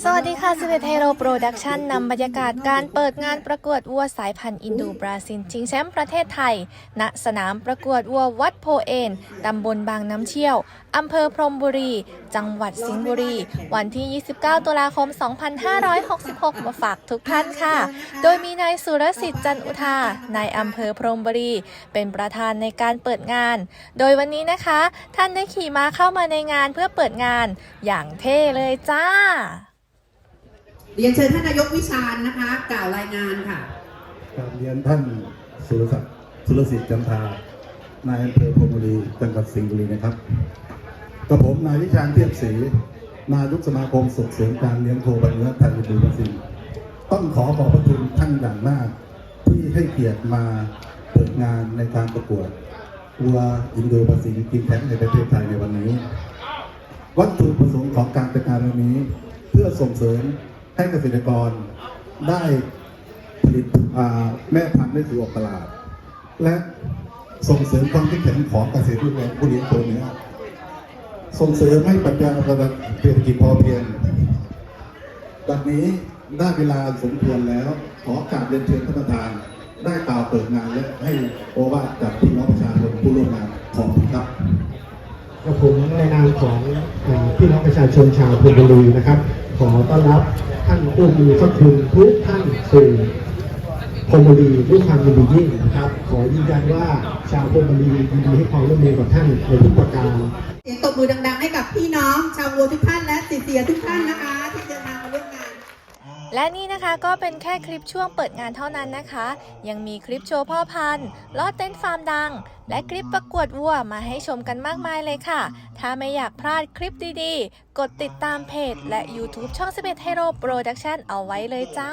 สวัสดีค่ะสเวเทโรโปรดักชันนำบรรยากาศการเปิดงานประกวดวัวสายพันธุ์อินโดบราซิลชิงแชมป์ประเทศไทย ณ สนามประกวดวัววัดโพเอนตำบลบางน้ำเชี่ยว อำเภอพรหมบุรี จังหวัดสิงห์บุรี วันที่ 29 ตุลาคม 2566 มาฝากทุกท่านค่ะ โดยมีนายสุรสิทธิ์จันอุทานายอำเภอพรหมบุรี เป็นประธานในการเปิดงาน โดยวันนี้นะคะ ท่านได้ขี่ม้าเข้ามาในงานเพื่อเปิดงาน อย่างเท่เลยจ้า เรียนเชิญท่านนายกวิชาญนะคะ กล่าวรายงานค่ะกราบเรียนท่านสุรศักดิ์สุรสิทธิ์จันทานายอำเภอพรมบุรีจังหวัดสิงห์บุรีนะครับกับผมนายวิชาญเทียบศรีนายกสมาคมส่งเสริมการเลี้ยงโคบันเนื้อไทยอินโดนีเซียต้องขอขอบพระคุณท่านอย่างมาก ที่ให้เกียรติมาเปิดงานในการประกวดวัวอินโดนีเซียกินแท้ในประเทศไทยในวันนี้ วัตถุประสงค์ของการจัดงานวันนี้ เพื่อส่งเสริม ให้เกษตรกรได้ผลิตแม่พันธุ์ได้สู่ออกตลาด และส่งเสริมความเข้มแข็งของเกษตรกรผู้เลี้ยงตัวเนี้ส่งเสริมให้ปรัชญาเศรษฐกิจพอเพียงบัดนี้ได้เวลาสมควรแล้ว ขอกราบเรียนเชิญท่านประธาน ได้กล่าวเปิดงานและให้โอวาทกับพี่น้องประชาชนผู้ร่วมงานขอบคุณครับกับผมในนามของพี่น้องประชาชนชาวพรหมบุรีนะครับ ขอต้อนรับ ท่านผู้มีพระคุณทุกท่านสู่พรมบุรีด้วยความยินดียิ่งนะครับ ขอยืนยันว่าชาวพรมบุรียินดีให้ความร่วมมือกับท่านในทุกประการเสียงตบมือดังๆ ให้กับพี่น้อง ชาววัวทุกท่านและสิเสียทุกท่านนะคะ และนี่นะคะก็เป็นแค่คลิปช่วงเปิดงานเท่านั้นนะคะ ยังมีคลิปโชว์พ่อพันธุ์ลอดเต้นฟาร์มดัง และคลิปประกวดวัวมาให้ชมกันมากมายเลยค่ะ ถ้าไม่อยากพลาดคลิปดีๆ กดติดตามเพจ และ YouTube ช่อง 11 Hero Production เอาไว้เลยจ้า